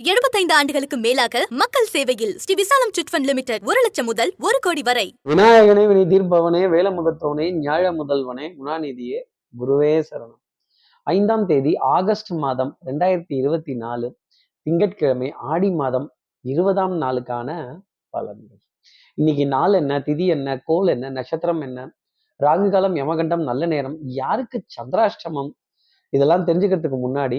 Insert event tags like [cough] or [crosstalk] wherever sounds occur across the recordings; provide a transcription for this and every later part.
75 ஆண்டுகளுக்கு மேலாக மக்கள் சேவையில் ஸ்ரீ விசாலம் சிட்ஃபண்ட் லிமிடெட் ஒரு லட்சம் முதல் ஒரு கோடி வரை. விநாயகனே வினை தீர்ப்பவனே வேலமுகத்தவனே ஞாழ முதல்வனே குணாநிதியே குருவே சரணம். ஐந்தாம் தேதி ஆகஸ்ட் மாதம் ரெண்டாயிரத்தி இருபத்தி நாலு திங்கட்கிழமை ஆடி மாதம் இருபதாம் நாளுக்கான பலன்கள். இன்னைக்கு நாள் என்ன திதி என்ன கோல் என்ன நட்சத்திரம் என்ன ராகு காலம் யமகண்டம் நல்ல நேரம் யாருக்கு சந்திராஷ்டமம் இதெல்லாம் தெரிஞ்சுக்கிறதுக்கு முன்னாடி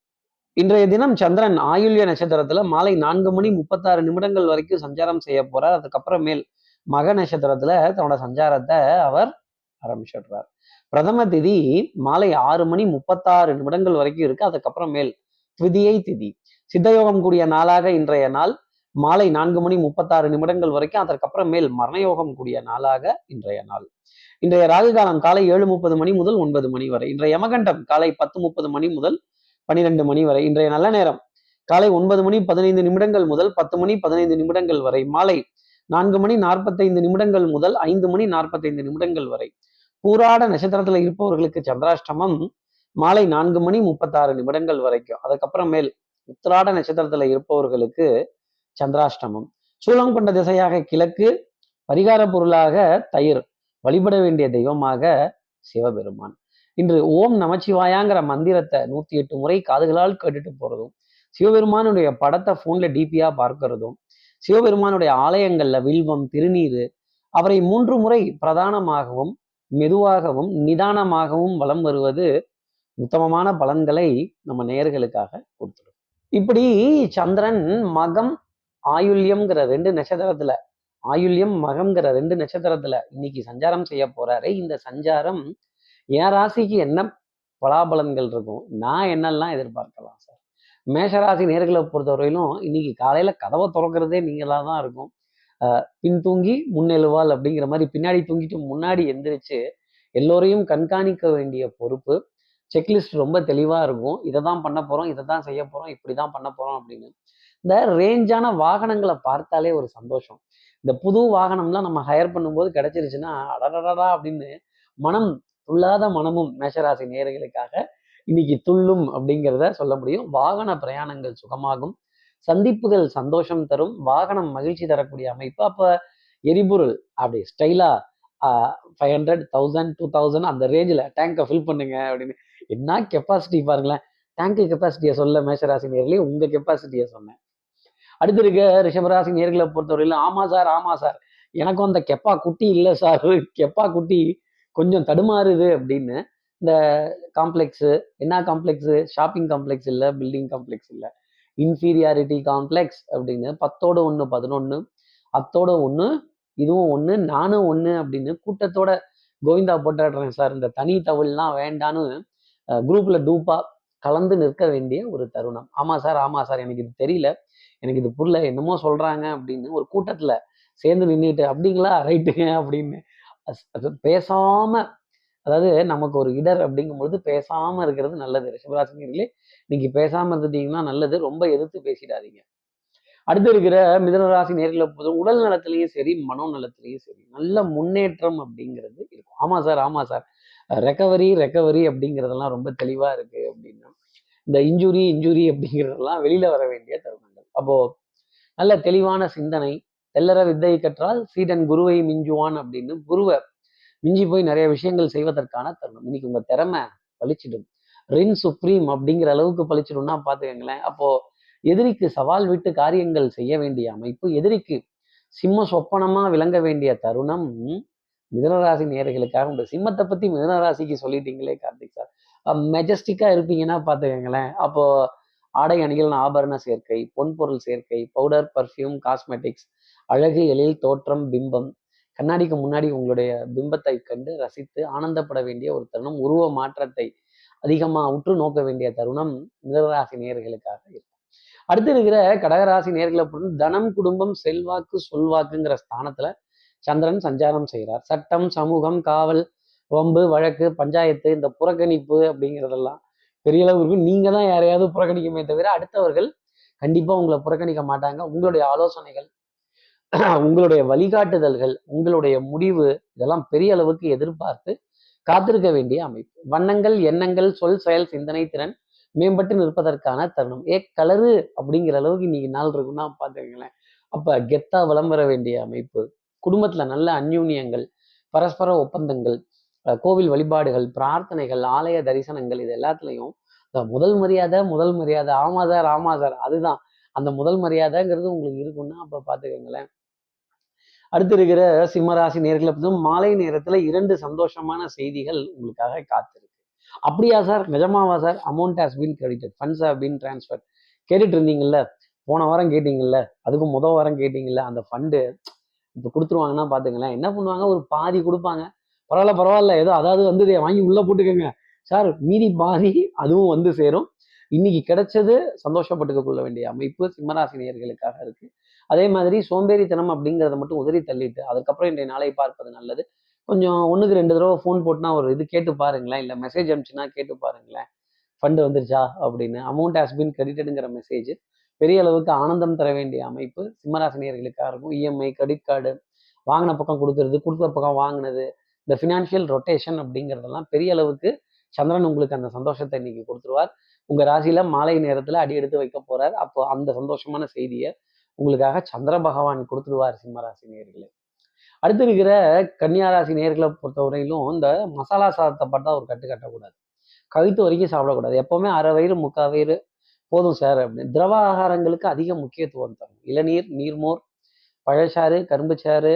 இன்றைய தினம் சந்திரன் ஆயுள்ய நட்சத்திரத்துல மாலை நான்கு மணி முப்பத்தாறு நிமிடங்கள் வரைக்கும் சஞ்சாரம் செய்ய போறார். அதுக்கப்புறமேல் மக நட்சத்திரத்துல தன்னோட சஞ்சாரத்தை அவர் ஆரம்பிச்சிடுறார். பிரதம திதி மாலை ஆறு மணி முப்பத்தாறு நிமிடங்கள் வரைக்கும் இருக்கு. அதுக்கப்புறமேல் திதியை திதி. சித்தயோகம் கூடிய நாளாக இன்றைய நாள் மாலை நான்கு மணி முப்பத்தாறு நிமிடங்கள் வரைக்கும். அதற்கப்புறமேல் மரணயோகம் கூடிய நாளாக இன்றைய நாள். இன்றைய ராகு காலம் காலை ஏழு முப்பது மணி முதல் ஒன்பது மணி வரை. இன்றைய யமகண்டம் காலை பத்து முப்பது மணி முதல் பனிரெண்டு மணி வரை இன்றைய நல்ல நேரம். காலை ஒன்பது மணி பதினைந்து நிமிடங்கள் முதல் பத்து மணி பதினைந்து நிமிடங்கள் வரை. மாலை நான்கு மணி நாற்பத்தைந்து நிமிடங்கள் முதல் ஐந்து மணி நாற்பத்தைந்து நிமிடங்கள் வரை. பூராட நட்சத்திரத்துல இருப்பவர்களுக்கு சந்திராஷ்டமம் மாலை நான்கு மணி முப்பத்தாறு நிமிடங்கள் வரைக்கும். அதுக்கப்புறமேல் உத்திராட நட்சத்திரத்துல இருப்பவர்களுக்கு சந்திராஷ்டமம். சூலம் கொண்ட திசையாக கிழக்கு பரிகார பொருளாக தயிர். வழிபட வேண்டிய தெய்வமாக சிவபெருமான். இன்று ஓம் நமச்சிவாயாங்கிற மந்திரத்தை நூத்தி எட்டு முறை காதுகளால் கேட்டுட்டு போறதும் சிவபெருமானுடைய படத்தை போன்ல டிபியா பார்க்கறதும் சிவபெருமானுடைய ஆலயங்கள்ல வில்வம் திருநீரு அவரை மூன்று முறை பிரதானமாகவும் மெதுவாகவும் நிதானமாகவும் வலம் வருவது உத்தமமான பலன்களை நம்ம நேயர்களுக்காக கொடுத்துடும் இப்படி சந்திரன் மகம் ஆயுள்யம்ங்கிற ரெண்டு நட்சத்திரத்துல ஆயுள்யம் மகம்ங்கிற ரெண்டு நட்சத்திரத்துல இன்னைக்கு சஞ்சாரம் செய்ய போறாரு. இந்த சஞ்சாரம் என் ராசிக்கு என்ன பலாபலன்கள் இருக்கும்? நான் என்னெல்லாம் எதிர்பார்க்கலாம் சார்? மேஷராசி நேர்களை பொறுத்தவரையிலும் இன்னைக்கு காலையில கதவை திறக்கிறதே நீங்களா தான் இருக்கும். பின் தூங்கி முன்னெழுவால் அப்படிங்கிற மாதிரி பின்னாடி தூங்கிட்டு முன்னாடி எந்திரிச்சு எல்லோரையும் கண்காணிக்க வேண்டிய பொறுப்பு. செக்லிஸ்ட் ரொம்ப தெளிவாக இருக்கும். இதை தான் பண்ண போகிறோம் இதை தான் செய்ய போகிறோம் இப்படி தான் பண்ண போகிறோம் அப்படின்னு. இந்த ரேஞ்சான வாகனங்களை பார்த்தாலே ஒரு சந்தோஷம். இந்த புது வாகனம்லாம் நம்ம ஹையர் பண்ணும்போது கிடைச்சிருச்சுன்னா அடடடா அப்படின்னு மனம் துள்ளாத மனமும் மேஷராசி நேர்களுக்காக இன்னைக்கு துள்ளும் அப்படிங்கிறத சொல்ல முடியும். வாகன பிரயாணங்கள் சுகமாகும். சந்திப்புகள் சந்தோஷம் தரும். வாகனம் மகிழ்ச்சி தரக்கூடிய அமைப்பு. அப்போ எரிபொருள் அப்படி ஸ்டைலா five hundred thousand two thousand அந்த ரேஞ்சில் டேங்கை ஃபில் பண்ணுங்க அப்படின்னு. என்ன கெப்பாசிட்டி பாருங்களேன். டேங்கு கெப்பாசிட்டியை சொல்ல மேஷராசி நேர்களே உங்கள் கெப்பாசிட்டியை சொன்னேன். அடுத்து இருக்க ரிஷபராசி நேர்களை பொறுத்தவரையிலும் ஆமாம் சார் ஆமாம் சார். எனக்கும் அந்த கெப்பா குட்டி இல்லை சார். கெப்பா குட்டி கொஞ்சம் தடுமாறுது அப்படின்னு இந்த காம்ப்ளெக்ஸு என்ன காம்ப்ளெக்ஸு ஷாப்பிங் காம்ப்ளெக்ஸ் இல்லை பில்டிங் காம்ப்ளெக்ஸ் இல்லை. இன்ஃபீரியாரிட்டி காம்ப்ளெக்ஸ் அப்படின்னு பத்தோட ஒன்று பதினொன்று அத்தோட ஒன்று இதுவும் ஒன்று நானும் ஒன்று அப்படின்னு கூட்டத்தோட கோவிந்தா போட்டாடுறேன் சார். இந்த தனி தவிழ்லாம் வேண்டான்னு குரூப்பில் டூப்பாக கலந்து நிற்க வேண்டிய ஒரு தருணம். ஆமாம் சார் ஆமாம் சார் எனக்கு இது தெரியல. எனக்கு இது புரியல. என்னமோ சொல்கிறாங்க அப்படின்னு ஒரு கூட்டத்தில் சேர்ந்து நின்றுட்டு அப்படிங்களா? ரைட்டுங்க அப்படின்னு பேசாம அதாவது நமக்கு ஒரு இடர் அப்படிங்கும்பொழுது பேசாம இருக்கிறது நல்லது. ரிஷபராசினியர்களே நீங்க பேசாம இருந்துட்டீங்கன்னா நல்லது. ரொம்ப எதிர்த்து பேசிடாதீங்க. அடுத்து இருக்கிற மிதனராசி நேர்களை போதும் உடல் நலத்திலையும் சரி மனோ நலத்திலையும் சரி நல்ல முன்னேற்றம் அப்படிங்கிறது இருக்கும். ஆமா சார் ஆமா சார். ரெக்கவரி ரெக்கவரி அப்படிங்கிறதெல்லாம் ரொம்ப தெளிவா இருக்கு அப்படின்னா இந்த இன்ஜுரி இன்ஜுரி அப்படிங்கிறதெல்லாம் வெளியில வர வேண்டிய தருணங்கள். அப்போ நல்ல தெளிவான சிந்தனை தெல்லற வித்தை கற்றால் சீடன் குருவை மிஞ்சுவான் அப்படின்னு குருவை மிஞ்சி போய் நிறைய விஷயங்கள் செய்வதற்கான தருணம். இன்னைக்கு உங்க திறமை பழிச்சிடும். ரின் சுப்ரீம் அப்படிங்கிற அளவுக்கு பளிச்சிடும்னா பாத்துக்கங்களேன். அப்போ எதிரிக்கு சவால் விட்டு காரியங்கள் செய்ய வேண்டிய அமைப்பு எதிரிக்கு சிம்ம சொப்பனமா விளங்க வேண்டிய தருணம் மிதனராசி நேர்களுக்காக உண்டு. சிம்மத்தை பத்தி மிதனராசிக்கு சொல்லிட்டீங்களே கார்த்திக் சார். மெஜஸ்டிக்கா இருப்பீங்கன்னா பாத்துக்கங்களேன். அப்போ ஆடை அணிகள் ஆபரண சேர்க்கை பொன்பொருள் சேர்க்கை பவுடர் பர்ஃப்யூம் காஸ்மெட்டிக்ஸ் அழகு எழில் தோற்றம் பிம்பம். கண்ணாடிக்கு முன்னாடி உங்களுடைய பிம்பத்தை கண்டு ரசித்து ஆனந்தப்பட வேண்டிய ஒரு தருணம். உருவ மாற்றத்தை அதிகமா உற்று நோக்க வேண்டிய தருணம் மிதராசி நேர்களுக்காக இருக்கும். அடுத்து இருக்கிற கடகராசி நேர்களை பொறுத்து தனம் குடும்பம் செல்வாக்கு சொல்வாக்குங்கிற ஸ்தானத்துல சந்திரன் சஞ்சாரம் செய்கிறார் சட்டம் சமூகம் காவல் வம்பு வழக்கு பஞ்சாயத்து இந்த புறக்கணிப்பு அப்படிங்கிறதெல்லாம் பெரிய அளவு இருக்கும். நீங்க தான் யாரையாவது புறக்கணிக்குமே தவிர அடுத்தவர்கள் கண்டிப்பா உங்களை புறக்கணிக்க மாட்டாங்க. உங்களுடைய ஆலோசனைகள் [clears throat] உங்களுடைய வழிகாட்டுதல்கள் உங்களுடைய முடிவு இதெல்லாம் பெரிய அளவுக்கு எதிர்பார்த்து காத்திருக்க வேண்டிய அமைப்பு. வண்ணங்கள் எண்ணங்கள் சொல் செயல் சிந்தனை திறன் மேம்பட்டு நிற்பதற்கான தருணம். ஏ கலரு அப்படிங்கிற அளவுக்கு இன்னைக்கு நாள் இருக்குன்னா பார்த்துக்கங்களேன். அப்ப கெத்தா விளம்பர வேண்டிய அமைப்பு. குடும்பத்துல நல்ல அந்யூன்யங்கள் பரஸ்பர ஒப்பந்தங்கள் கோவில் வழிபாடுகள் பிரார்த்தனைகள் ஆலய தரிசனங்கள் இது எல்லாத்துலேயும் இந்த முதல் மரியாதை முதல் மரியாதை ஆமா சார் ஆமா சார் அதுதான். அந்த முதல் மரியாதைங்கிறது உங்களுக்கு இருக்குன்னா அப்போ பார்த்துக்கோங்களேன் அடுத்து இருக்கிற சிம்மராசி நேர்களை பத்தி மாலை நேரத்துல இரண்டு சந்தோஷமான செய்திகள் உங்களுக்காக காத்திருக்கு. அப்படியா சார்? நிஜமாவா sir? Amount has been credited funds have been transfer கேட்டுட்டு இருந்தீங்கல்ல? போன வாரம் கேட்டீங்கல்ல? அதுக்கு முத வாரம் கேட்டீங்கல்ல? அந்த ஃபண்டு இப்போ கொடுத்துருவாங்கன்னா பாத்துங்களேன் என்ன பண்ணுவாங்க? ஒரு பாதி கொடுப்பாங்க. பரவாயில்ல பரவாயில்ல. ஏதோ அதாவது வந்து வாங்கி உள்ளே போட்டுக்கோங்க. சார் மீதி பாதி அதுவும் வந்து சேரும். இன்னைக்கு கிடைச்சது சந்தோஷப்பட்டுக்க கொள்ள வேண்டிய அமைப்பு சிம்மராசினியர்களுக்காக இருக்கு. அதே மாதிரி சோம்பேறித்தனம் அப்படிங்கிறத மட்டும் உதறி தள்ளிட்டு அதுக்கப்புறம் இன்றைய நாளை பார்ப்பது நல்லது. கொஞ்சம் ஒன்றுக்கு ரெண்டு தடவை ஃபோன் போட்டுனா ஒரு இது கேட்டு பாருங்களேன். இல்லை மெசேஜ் அனுப்பிச்சுன்னா கேட்டு பாருங்களேன். ஃபண்டு வந்துருச்சா அப்படின்னு. அமௌண்ட் ஹாஸ் பின் கிரெடிட்டடுங்கிற மெசேஜ் பெரிய அளவுக்கு ஆனந்தம் தர வேண்டிய அமைப்பு சிம்மராசினியர்களுக்காக இருக்கும். இஎம்ஐ கிரெடிட் கார்டு வாங்கின பக்கம் கொடுக்கறது கொடுத்த பக்கம் வாங்கினது இந்த ஃபினான்ஷியல் ரொட்டேஷன் அப்படிங்கிறதெல்லாம் பெரிய அளவுக்கு சந்திரன் உங்களுக்கு அந்த சந்தோஷத்தை இன்னைக்கு கொடுத்துருவார். உங்க ராசியில் மாலை நேரத்துல அடி எடுத்து வைக்க போகிறார் அப்போ அந்த சந்தோஷமான செய்தியை உங்களுக்காக சந்திர பகவான் கொடுத்துருவார் சிம்மராசி நேர்களை. அடுத்து இருக்கிற கன்னியாராசி நேர்களை பொறுத்தவரையிலும் இந்த மசாலா சாதத்தை பார்த்தா ஒரு கட்டு கட்டக்கூடாது. கழுத்து வரைக்கும் சாப்பிடக்கூடாது. எப்போவுமே அரை வயிறு முக்கால் வயிறு போதும் சார் அப்படின்னு. திரவ ஆகாரங்களுக்கு அதிக முக்கியத்துவம் தரும். இளநீர் நீர்மோர் பழச்சாறு கரும்புச்சாறு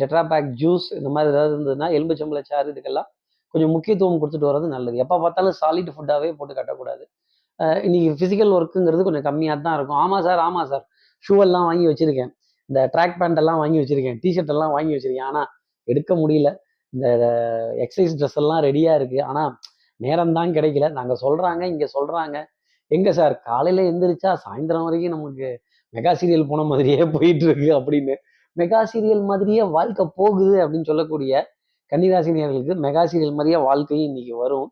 டெட்ராபேக் ஜூஸ் இந்த மாதிரி ஏதாவது இருந்ததுன்னா எலும்புச்சம்பளச்சாறு இதுக்கெல்லாம் கொஞ்சம் முக்கியத்துவம் கொடுத்துட்டு வர்றது நல்லது. எப்போ பார்த்தாலும் சாலிட் ஃபுட்டாகவே போட்டு கட்டக்கூடாது. இன்னைக்கு ஃபிசிக்கல் ஒர்க்குங்கிறது கொஞ்சம் கம்மியாக தான் இருக்கும். ஆமாம் சார் ஆமாம் சார். ஷூவெல்லாம் வாங்கி வச்சுருக்கேன். இந்த ட்ராக் பேண்ட் எல்லாம் வாங்கி வச்சுருக்கேன். டிஷர்ட் எல்லாம் வாங்கி வச்சிருக்கேன். ஆனால் எடுக்க முடியல. இந்த எக்ஸசைஸ் ட்ரெஸ் எல்லாம் ரெடியாக இருக்குது ஆனால் நேரம் தான் கிடைக்கல. நாங்கள் சொல்கிறாங்க இங்கே சொல்கிறாங்க எங்கே சார்? காலையில் எந்திரிச்சா சாயந்தரம் வரைக்கும் நமக்கு மெகா சீரியல் போன மாதிரியே போயிட்டு இருக்கு அப்படின்னு. மெகா சீரியல் மாதிரியே வாழ்க்கை போகுது அப்படின்னு சொல்லக்கூடிய கன்னிராசினியர்களுக்கு மெகா சீரியல் மாதிரியே வாழ்க்கையும் இன்னைக்கு வரும்.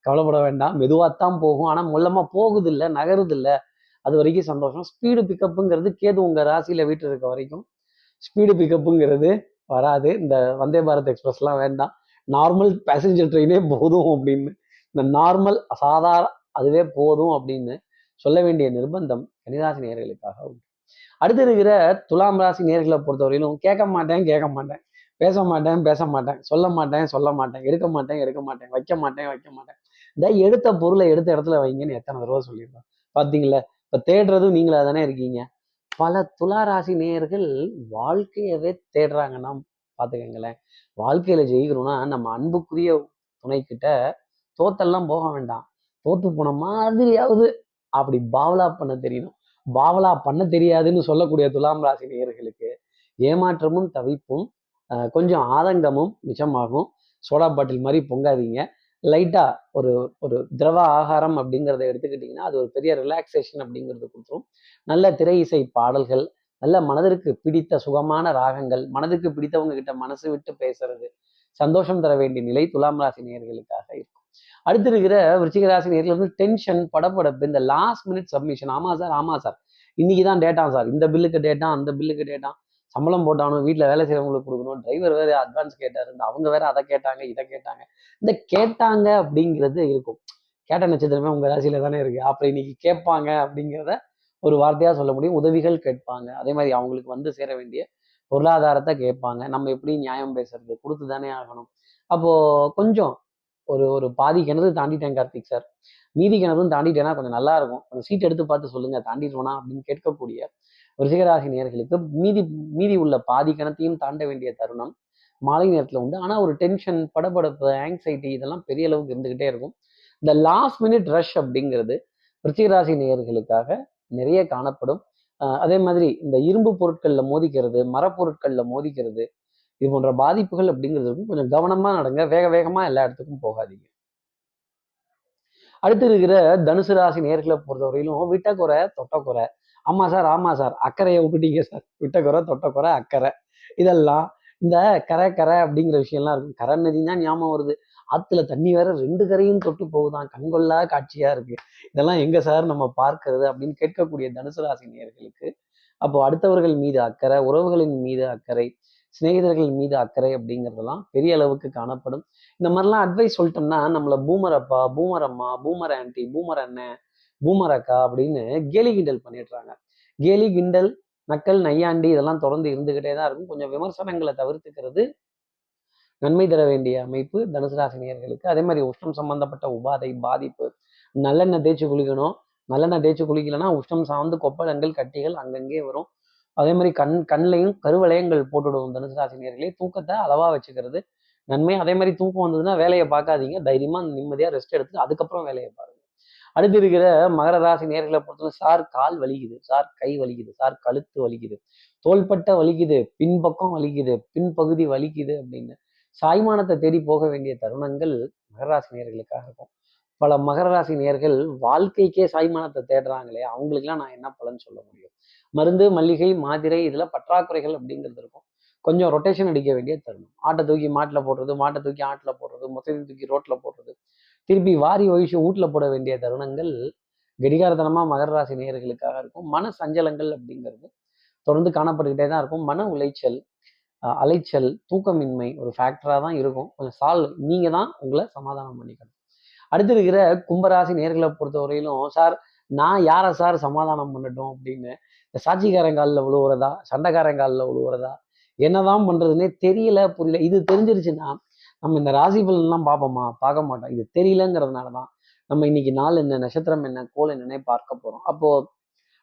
கவலைப்பட வேண்டாம். மெதுவாகத்தான் போகும். ஆனால் மூலமாக போகுது இல்லை நகருது இல்லை அது வரைக்கும் சந்தோஷம். ஸ்பீடு பிக்கப்புங்கிறது கேது உங்கள் ராசியில் வீட்டு இருக்க வரைக்கும். ஸ்பீடு பிக்கப்புங்கிறது வராது. இந்த வந்தே பாரத் எக்ஸ்பிரஸ்லாம் வேண்டாம். நார்மல் பேசஞ்சர் ட்ரெயினே போதும் அப்படின்னு. இந்த நார்மல் சாதாரண அதுவே போதும் அப்படின்னு சொல்ல வேண்டிய நிர்பந்தம் கன்னிராசி நேயர்களுக்காக உண்டு. அடுத்து இருக்கிற துலாம் ராசி நேர்களை பொறுத்தவரையிலும் கேட்க மாட்டேன் கேட்க மாட்டேன். பேச மாட்டேன் பேச மாட்டேன். சொல்ல மாட்டேன் சொல்ல மாட்டேன். எடுக்க மாட்டேன் எடுக்க மாட்டேன். வைக்க மாட்டேன் வைக்க மாட்டேன். இந்த எடுத்த பொருளை எடுத்த இடத்துல வைங்கன்னு எத்தனை தடவை சொல்லியிருக்கோம். பார்த்தீங்களா இப்போ தேடுறதும் நீங்களா தானே இருக்கீங்க. பல துலா ராசி நேயர்கள் வாழ்க்கையவே தேடுறாங்கன்னா பார்த்துக்கங்களேன் வாழ்க்கையில ஜெயிக்கணும்னா நம்ம அன்புக்குரிய துணைக்கிட்ட தோத்தெல்லாம் போக வேண்டாம். தோத்து போன மாதிரியாவது அப்படி பாவலா பண்ண தெரியணும். பாவலா பண்ண தெரியாதுன்னு சொல்லக்கூடிய துலாம் ராசி நேயர்களுக்கு ஏமாற்றமும் தவிப்பும் கொஞ்சம் ஆதங்கமும் மிச்சமாகும். சோடா பாட்டில் மாதிரி பொங்காதீங்க. லைட்டா ஒரு ஒரு திரவ ஆகாரம் அப்படிங்கிறத எடுத்துக்கிட்டிங்கன்னா அது ஒரு பெரிய ரிலாக்ஸேஷன் அப்படிங்கிறது கொடுத்துரும். நல்ல திரை இசை பாடல்கள் நல்ல மனதிற்கு பிடித்த சுகமான ராகங்கள் மனதுக்கு பிடித்தவங்க கிட்ட மனசு விட்டு பேசுறது சந்தோஷம் தர வேண்டிய நிலை துலாம் ராசி நேயர்களுக்காக இருக்கும் அடுத்து இருக்கிற விருச்சிக வந்து டென்ஷன் படப்படப்பு இந்த லாஸ்ட் மினிட் சப்மிஷன் ஆமா சார் ஆமா சார் இன்னைக்கு தான் டேட்டா சார் இந்த பில்லுக்கு டேட்டா அந்த பில்லுக்கு டேட்டா சம்பளம் போட்டானும் வீட்டில் வேலை செய்யறவங்களுக்கு கொடுக்கணும் டிரைவர் வேற அட்வான்ஸ் கேட்டார் இந்த அவங்க வேற அதை கேட்டாங்க இதை கேட்டாங்க. இந்த கேட்டாங்க அப்படிங்கிறது இருக்கும். கேட்ட நட்சத்திரமே உங்க ராசியில தானே இருக்கு. அப்புறம் இன்னைக்கு கேட்பாங்க அப்படிங்கிறத ஒரு வார்த்தையா சொல்ல முடியும். உதவிகள் கேட்பாங்க. அதே மாதிரி அவங்களுக்கு வந்து சேர வேண்டிய பொருளாதாரத்தை கேட்பாங்க. நம்ம எப்படி நியாயம் பேசுறது கொடுத்து தானே ஆகணும். அப்போ கொஞ்சம் ஒரு ஒரு பாதி கிணறு தாண்டிட்டேன் கார்த்திக் சார். மீதி கிணறும் தாண்டிட்டேன்னா கொஞ்சம் நல்லா இருக்கும். கொஞ்சம் சீட் எடுத்து பார்த்து சொல்லுங்க தாண்டிடுவோனா அப்படின்னு கேட்கக்கூடிய ரிசிகராசி நேர்களுக்கு மீதி மீதி உள்ள பாதி கிணத்தையும் தாண்ட வேண்டிய தருணம் மாலை நேரத்தில் உண்டு. ஆனால் ஒரு டென்ஷன் படபடப்பு ஆங்ஸைட்டி இதெல்லாம் பெரிய அளவுக்கு இருந்துகிட்டே இருக்கும். இந்த லாஸ்ட் மினிட் ரஷ் அப்படிங்கிறது ரிஷிகராசி நேயர்களுக்காக நிறைய காணப்படும். அதே மாதிரி இந்த இரும்பு பொருட்களில் மோதிக்கிறது மரப்பொருட்களில் மோதிக்கிறது இது போன்ற பாதிப்புகள் அப்படிங்கிறது கொஞ்சம் கவனமா நடங்க. வேக வேகமா எல்லா இடத்துக்கும் போகாதீங்க. அடுத்து இருக்கிற தனுசு ராசி நேர்களை பொறுத்தவரையிலும் விட்டக்குறை தொட்டக்குறை ஆமா சார் ஆமா சார். அக்கறையை விட்டுட்டீங்க சார். விட்டக்குறை தொட்டக்குறை அக்கறை. இதெல்லாம் இந்த கரை கரை அப்படிங்கிற விஷயம்லாம் இருக்கும். கரை நதி தான் ஞாபகம் வருது. ஆத்துல தண்ணி வேற ரெண்டு கரையும் தொட்டு போகுதான். கண்கொள்ளா காட்சியா இருக்கு. இதெல்லாம் எங்க சார் நம்ம பார்க்கறது அப்படின்னு கேட்கக்கூடிய தனுசு ராசி நேர்களுக்கு. அப்போ அடுத்தவர்கள் மீது அக்கறை உறவுகளின் மீது அக்கறை சிநேகிதர்கள் மீது அக்கறை அப்படிங்கிறதெல்லாம் பெரிய அளவுக்கு காணப்படும். இந்த மாதிரிலாம் அட்வைஸ் சொல்லிட்டோம்னா நம்மள பூமர் அப்பா பூமர் அம்மா பூமர் ஆன்டி பூமர் அண்ணன் பூமர் அக்கா அப்படின்னு கேலி கிண்டல் பண்ணிடுறாங்க. கேலி கிண்டல் நக்கல் நையாண்டி இதெல்லாம் தொடர்ந்து இருந்துகிட்டே தான் இருக்கும். கொஞ்சம் விமர்சனங்களை தவிர்த்துக்கிறது நன்மை தர வேண்டிய அமைப்பு தனுசு ராசினியர்களுக்கு அதே மாதிரி உஷ்ணம் சம்பந்தப்பட்ட உபாதை பாதிப்பு நல்லெண்ணெய் தேய்ச்சி குளிக்கணும். நல்லெண்ணெய் தேய்ச்சி குளிக்கலைன்னா உஷ்ணம் சார்ந்து கொப்பளங்கள் கட்டிகள் அங்கங்கே வரும். அதே மாதிரி கண் கண்ணையும் கருவளையங்கள் போட்டுடுவோம் தனுசு ராசினியர்களே. தூக்கத்தை அளவா வச்சுக்கிறது. நன்மை. அதே மாதிரி தூக்கம் வந்ததுன்னா வேலையை பார்க்காதீங்க. தைரியமா நிம்மதியா ரெஸ்ட் எடுத்து அதுக்கப்புறம் வேலையை பாருங்க. அடுத்து இருக்கிற மகர ராசி நேர்களை பொறுத்தவரை சார் கால் வலிக்குது. சார் கை வலிக்குது. சார் கழுத்து வலிக்குது. தோள்பட்டை வலிக்குது. பின்பக்கம் வலிக்குது. பின்பகுதி வலிக்குது அப்படின்னு சாய்மானத்தை தேடி போக வேண்டிய தருணங்கள் மகர ராசி நேர்களுக்காக இருக்கும். பல மகர ராசி நேர்கள் வாழ்க்கைக்கே சாய்மானத்தை தேடுறாங்களே. அவங்களுக்குலாம் நான் என்ன பலன் சொல்ல முடியும்? மருந்து மல்லிகை மாத்திரை இதில் பற்றாக்குறைகள் அப்படிங்கிறது இருக்கும். கொஞ்சம் ரொட்டேஷன் அடிக்க வேண்டிய தருணம். ஆட்டை தூக்கி மாட்டில் போடுறது மாட்டை தூக்கி ஆட்டில் போடுறது மொத்தத்தை தூக்கி ரோட்டில் போடுறது. திருப்பி வாரி ஒழிச்சு வீட்டில் போட வேண்டிய தருணங்கள் கடிகாரத்தனமாக மகர ராசி நேயர்களுக்காக இருக்கும். மன சஞ்சலங்கள் அப்படிங்கிறது தொடர்ந்து காணப்பட்டுக்கிட்டே தான் இருக்கும். மன உளைச்சல் அலைச்சல் தூக்கமின்மை ஒரு ஃபேக்டராக தான் இருக்கும். கொஞ்சம் சால்வ் நீங்கள் தான் உங்களை சமாதானம் பண்ணிக்கணும். அடுத்து இருக்கிற கும்பராசி நேர்களை பொறுத்தவரையிலும் சார் நான் யாரை சார் சமாதானம் பண்ணட்டும்? அப்படின்னு இந்த சாட்சிக்காரங்காலில் விழுவுறதா? சண்டைக்காரங்காலில் விழுவுறதா? என்னதான் பண்றதுன்னே தெரியல புரியல. இது தெரிஞ்சிருச்சுன்னா நம்ம இந்த ராசி பலன்லாம் பார்ப்போமா? பார்க்க மாட்டோம். இது தெரியலங்கிறதுனால தான் நம்ம இன்னைக்கு நாள் என்ன நட்சத்திரம் என்ன கோல் என்னன்னே பார்க்க போறோம். அப்போ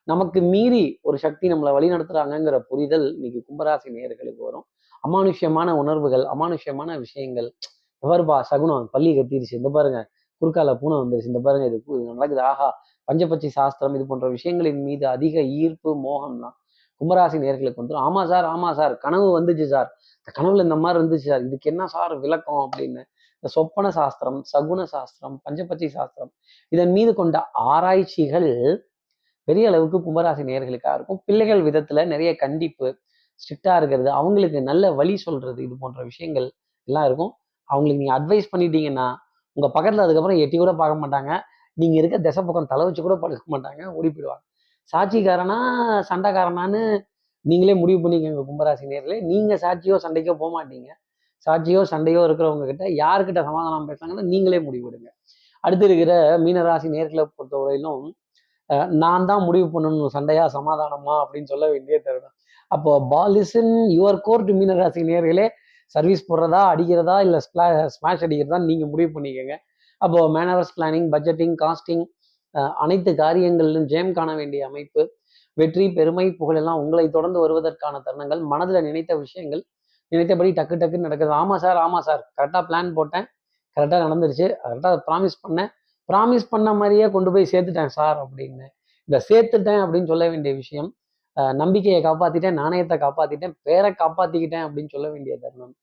நமக்கு மீறி ஒரு சக்தி நம்மளை வழி நடத்துறாங்கங்கிற புரிதல் இன்னைக்கு கும்பராசி நேயர்களுக்கு வரும். அமானுஷ்யமான உணர்வுகள் அமானுஷ்யமான விஷயங்கள். எவர்பா சகுனம் பள்ளி கத்திருச்சு இந்த பாருங்க குறுக்கால பூனை வந்துருச்சு. இந்த பாருங்க இது இது நடக்குது. ஆஹா பஞ்சபட்சி சாஸ்திரம் இது போன்ற விஷயங்களின் மீது அதிக ஈர்ப்பு மோகம்லாம் கும்பராசி நேர்களுக்கு வந்துடும் ஆமா சார் ஆமா சார். கனவு வந்துச்சு சார். இந்த கனவுல இந்த மாதிரி இருந்துச்சு சார். இதுக்கு என்ன சார் விளக்கம் அப்படின்னு. இந்த சொப்பன சாஸ்திரம் சகுன சாஸ்திரம் பஞ்சபட்சி சாஸ்திரம் இதன் மீது கொண்ட ஆராய்ச்சிகள் பெரிய அளவுக்கு கும்பராசி நேயர்களுக்காக இருக்கும். பிள்ளைகள் விதத்துல நிறைய கண்டிப்பு ஸ்ட்ரிக்டா இருக்கிறது அவங்களுக்கு நல்ல வழி சொல்றது இது போன்ற விஷயங்கள் எல்லாம் இருக்கும். அவங்களுக்கு நீங்க அட்வைஸ் பண்ணிட்டீங்கன்னா உங்க பக்கத்துல அதுக்கப்புறம் எட்டி கூட பார்க்க மாட்டாங்க. நீங்க இருக்க திசை பக்கம் தலை வச்சு கூட படுக்க மாட்டாங்க ஓடி போயிடுவாங்க. சாட்சிக்காரனா சண்டைக்காரனான்னு நீங்களே முடிவு பண்ணிக்கோங்க கும்பராசி நேரில் நீங்க சாட்சியோ சண்டைக்கோ போக மாட்டீங்க. சாட்சியோ சண்டையோ இருக்கிறவங்க கிட்ட யாருக்கிட்ட சமாதானம் பேசுறாங்கன்னு நீங்களே முடிவெடுங்க அடுத்து இருக்கிற மீனராசி நேர்களை பொறுத்தவரையிலும் நான் தான் முடிவு பண்ணணும் சண்டையா சமாதானமா அப்படின்னு சொல்ல வேண்டிய தருணம். அப்போ பாலிசன் யுவர் கோர்ட் மீனராசி நேர்களே சர்வீஸ் போடுறதா அடிக்கிறதா இல்லை ஸ்மாஷ் அடிக்கிறதா நீங்க முடிவு பண்ணிக்கோங்க. அப்போ மேனவர்ஸ் பிளானிங் பட்ஜெட்டிங் காஸ்டிங் அனைத்து காரியங்களிலும் ஜெயம் காண வேண்டிய அமைப்பு வெற்றி பெருமை புகழெல்லாம் உங்களை தொடர்ந்து வருவதற்கான தருணங்கள் மனதில் நினைத்த விஷயங்கள் நினைத்தபடி டக்கு டக்குன்னு நடக்குது. ஆமா சார் ஆமா சார். கரெக்டாக பிளான் போட்டேன். கரெக்டாக நடந்துருச்சு. கரெக்டாக ப்ராமிஸ் பண்ணேன். ப்ராமிஸ் பண்ண மாதிரியே கொண்டு போய் சேர்த்துட்டேன் சார் அப்படின்னு. இந்த சேர்த்துட்டேன் அப்படின்னு சொல்ல வேண்டிய விஷயம் நம்பிக்கையை காப்பாத்திட்டேன் நாணயத்தை காப்பாத்திட்டேன் பேரை காப்பாத்திக்கிட்டேன் அப்படின்னு சொல்ல வேண்டிய தருணம்.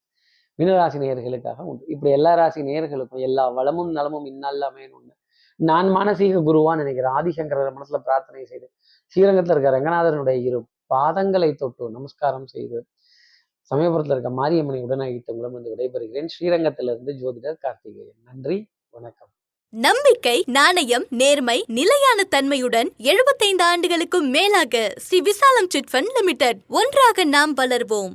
மீனராசி நேயர்களுக்காக உண்டு. இப்படி எல்லா ராசி நேயர்களுக்கும் எல்லா வளமும் நலமும் இன்னல்லாமே உண்டு நான் மானசீக குருவா நினைக்கிறேன். ஆதிசங்கர மனசுல பிரார்த்தனை செய்து ஸ்ரீரங்கத்தில் இருக்க ரங்கநாதனுடைய இரு பாதங்களை தொட்டு நமஸ்காரம் செய்து சமயபுரத்தில் இருக்க மாரியம்மனை உடனழைத்து மூலம் வந்து விடைபெறுகிறேன். ஸ்ரீரங்கத்திலிருந்து ஜோதிடர் கார்த்திகேயன். நன்றி வணக்கம். நம்பிக்கை நாணயம் நேர்மை நிலையான தன்மையுடன் 75 ஆண்டுகளுக்கும் மேலாக ஸ்ரீ விசாலம் சிட் ஃபண்ட் லிமிடெட். ஒன்றாக நாம் வளர்வோம்.